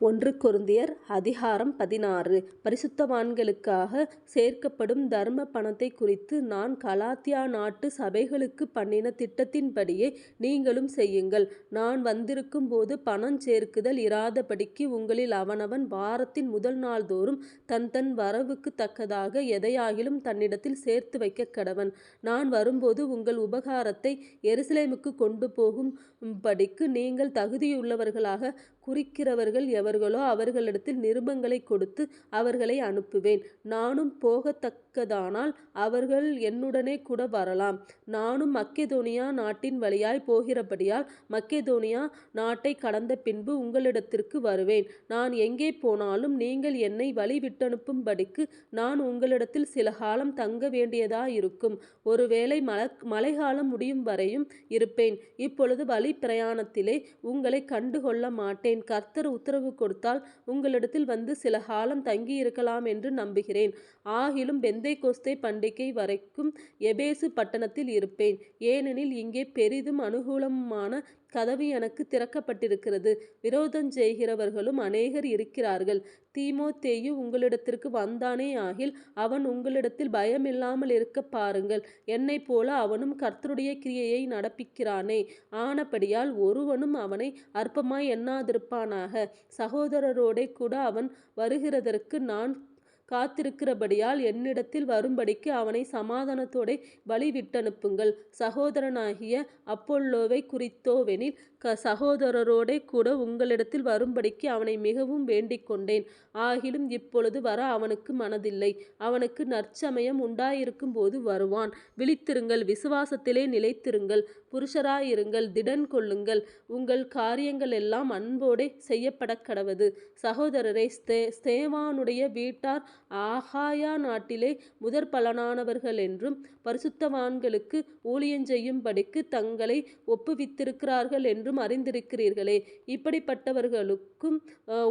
ஒன்று கொரிந்தியர் அதிகாரம் பதினாறு பரிசுத்தவான்களுக்காக சேர்க்கப்படும் தர்ம பணத்தைக் குறித்து நான் கலாத்தியா நாட்டு சபைகளுக்கு பண்ணின திட்டத்தின்படியே நீங்களும் செய்யுங்கள். நான் வந்திருக்கும் போது பணம் சேர்க்குதல் இராதபடிக்கு உங்களில் அவனவன் வாரத்தின் முதல் நாள்தோறும் தன் தன் வரவுக்குத் தக்கதாக எதையாகிலும் தன்னிடத்தில் சேர்த்து வைக்க கடவன் நான் வரும்போது உங்கள் உபகாரத்தை எருசலேமுக்கு கொண்டு போகும் படிக்கு நீங்கள் தகுதியுள்ளவர்களாக குறிக்கிறவர்கள் எவர்களோ அவர்களிடத்தில் நிருபங்களை கொடுத்து அவர்களை அனுப்புவேன். நானும் போகத்தக்கதானால் அவர்கள் என்னுடனே கூட வரலாம். நானும் மக்கெதோனியா நாட்டின் வழியாய் போகிறபடியால் மக்கெதோனியா கடந்த பின்பு உங்களிடத்திற்கு வருவேன். நான் எங்கே போனாலும் நீங்கள் என்னை வழிவிட்டனுப்பும்படிக்கு நான் உங்களிடத்தில் சில காலம் தங்க வேண்டியதாயிருக்கும். ஒருவேளை மழைகாலம் முடியும்வரையும் இருப்பேன். இப்பொழுது வழி பிரயாணத்திலே உங்களை கண்டுகொள்ள மாட்டேன் கர்த்தர் உத்தரவு கொடுத்தால் உங்களிடத்தில் வந்து சில காலம் தங்கியிருக்கலாமென்று நம்புகிறேன். ஆகிலும் பெந்தெகொஸ்தே பண்டிகை வரைக்கும் எபேசு பட்டணத்தில் இருப்பேன். ஏனெனில் இங்கே பெரிதும் அனுகூலமான கதவு எனக்கு திறக்கப்பட்டிருக்கிறது. விரோதம் செய்கிறவர்களும் அநேகர் இருக்கிறார்கள். தீமோத்தேயு உங்களிடத்திற்கு வந்தானே ஆகில் அவன் உங்களிடத்தில் பயமில்லாமல் இருக்க பாருங்கள். என்னைப்போல அவனும் கர்த்தருடைய கிரியையை நடப்பிக்கிறானே. ஆனபடியால் ஒருவனும் அவனை அற்பமாய் எண்ணாதிருப்பானாக. சகோதரரோடே கூட அவன் வருகிறதற்கு நான் காத்திருக்கிறபடியால் என்னிடத்தில் வரும்படிக்கு அவனை சமாதானத்தோடே வழிவிட்டனுப்புங்கள். சகோதரனாகிய அப்பொல்லோவைக் குறித்தோவெனில் க சகோதரரோடே கூட உங்களிடத்தில் வரும்படிக்கு அவனை மிகவும் வேண்டிக்கொண்டேன். ஆகிலும் இப்பொழுது வர அவனுக்கு மனதில்லை. அவனுக்கு நற்சமயம் உண்டாயிருக்கும்போது வருவான். விழித்திருங்கள் விசுவாசத்திலே நிலைத்திருங்கள் புருஷராயிருங்கள் திடன் கொள்ளுங்கள் உங்கள் காரியங்களெல்லாம் அன்போடே செய்யப்படக்கடவது. சகோதரரே ஸ்தேவானுடைய வீட்டார் ஆகாயா நாட்டிலே முதற்பலனானவர்களென்றும் பரிசுத்தவான்களுக்கு ஊழியஞ்செய்யும்படிக்கு தங்களை ஒப்புவித்திருக்கிறார்கள் என்றும் அறிந்திருக்கிறீர்களே. இப்படிப்பட்டவர்களுக்கும்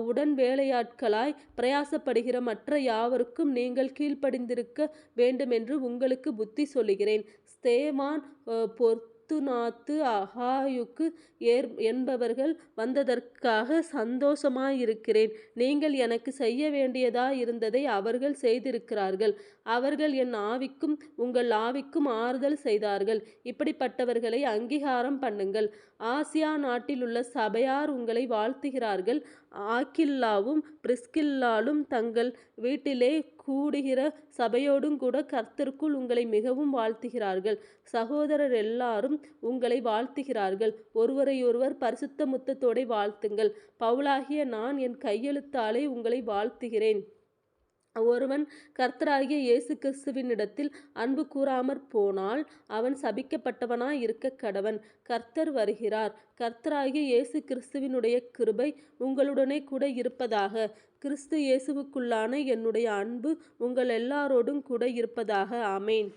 உடன் வேலையாட்களாய் பிரயாசப்படுகிற மற்ற யாவருக்கும் நீங்கள் கீழ்ப்படிந்திருக்க வேண்டுமென்று உங்களுக்கு புத்தி சொல்லுகிறேன். ஸ்தேவான் பொர்த்துனாத்து அகாயுக்கு என்பவர்கள் வந்ததற்காக சந்தோஷமாயிருக்கிறேன். நீங்கள் எனக்குச் செய்ய வேண்டியதாயிருந்ததை அவர்கள் செய்திருக்கிறார்கள். அவர்கள் என் ஆவிக்கும் உங்கள் ஆவிக்கும் ஆறுதல் செய்தார்கள். இப்படிப்பட்டவர்களை அங்கீகாரம் பண்ணுங்கள். ஆசியா நாட்டிலுள்ள சபையார் உங்களை வாழ்த்துகிறார்கள். ஆக்கில்லாவும் பிரிஸ்கில்லாளும் தங்கள் வீட்டிலே கூடுகிற சபையோடுங்கூடக் கர்த்தருக்குள் உங்களை மிகவும் வாழ்த்துகிறார்கள். சகோதரரெல்லாரும் உங்களை வாழ்த்துகிறார்கள். ஒருவரையொருவர் பரிசுத்த முத்தத்தோடே வாழ்த்துங்கள். பவுலாகிய நான் என் கையெழுத்தாலே உங்களை வாழ்த்துகிறேன். ஒருவன் கர்த்தராகிய இயேசு கிறிஸ்துவினிடத்தில் அன்பு கூறாமற் போனால் அவன் சபிக்கப்பட்டவனாய் இருக்க கடவன் கர்த்தர் வருகிறார். கர்த்தராகிய இயேசு கிறிஸ்துவினுடைய கிருபை உங்களுடனே கூட இருப்பதாக. கிறிஸ்து இயேசுவுக்குள்ளான என்னுடைய அன்பு உங்களெல்லாரோடும் கூட இருப்பதாக. அமேன்